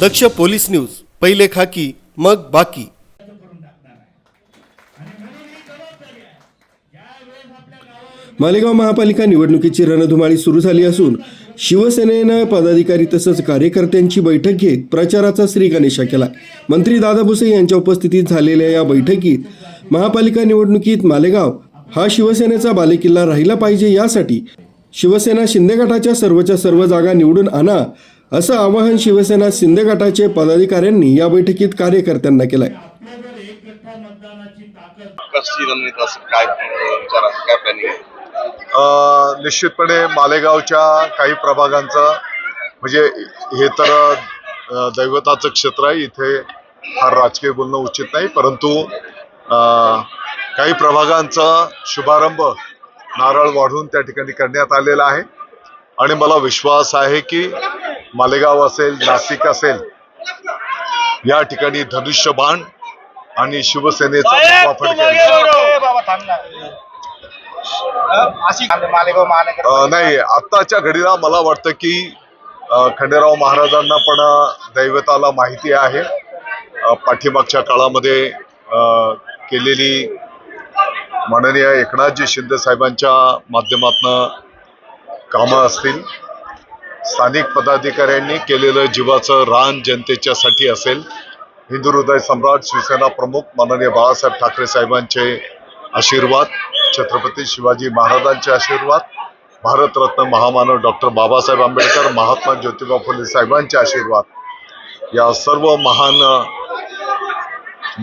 दक्ष police news पहिले खाकी मग बाकी. मालेगाव महापालिका निवडणुकीची रणधुमाळी सुरू झाली असून शिवसेनेनं पदाधिकारी तसंच कार्यकर्त्यांची बैठक घेत प्रचाराचा श्रीगणेशा केला. मंत्री दादा भुसे यांच्या उपस्थितीत झालेल्या या बैठकीत महापालिका निवडणुकीत मालेगाव हा शिवसेनेचा बालेकिल्ला राहिला पाहिजे यासाठी शिवसेना शिंदे गटाच्या सर्वच्या सर्व जागा निवडून आणा असं आवाहन शिवसेना शिंदे गटाचे पदाधिकाऱ्यांनी या बैठकीत कार्यकर्त्यांना केलंय. निश्चितपणे मालेगावच्या काही प्रभागांचा म्हणजे हे तर दैवताचं क्षेत्र आहे इथे फार राजकीय बोलणं उचित नाही परंतु काही प्रभागांचा शुभारंभ नारळ वाढून त्या ठिकाणी करण्यात आलेला आहे. आणि मला विश्वास आहे की मालेगाव असेल नाशिक असेल या ठिकाणी धनुष्यबाण आणि शिवसेनेचा नाही आत्ताच्या घडीला मला वाटतं की खंडेराव महाराजांना पण दैवताला माहिती आहे. पाठीमागच्या काळामध्ये केलेली माननीय एकनाथजी शिंदे साहेबांच्या माध्यमातनं कामं असतील. स्थानिक पदाधिकाऱ्यांनी केलेलं जीवाचं रान जनतेच्यासाठी असेल. हिंदू हृदय सम्राट शिवसेना प्रमुख माननीय बाळासाहेब ठाकरे साहेबांचे आशीर्वाद छत्रपती शिवाजी महाराजांचे आशीर्वाद भारतरत्न महामानव डॉक्टर बाबासाहेब आंबेडकर महात्मा ज्योतिबा फुले साहेबांचे आशीर्वाद. या सर्व महान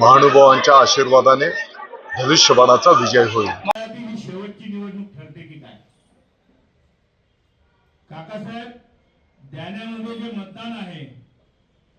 महानुभावांच्या आशीर्वादाने धनुष्यबाणाचा विजय होईल. शेवटची निवडणूक ठरते की काय? काकासाहेब ध्यानामध्ये जे मतदान आहे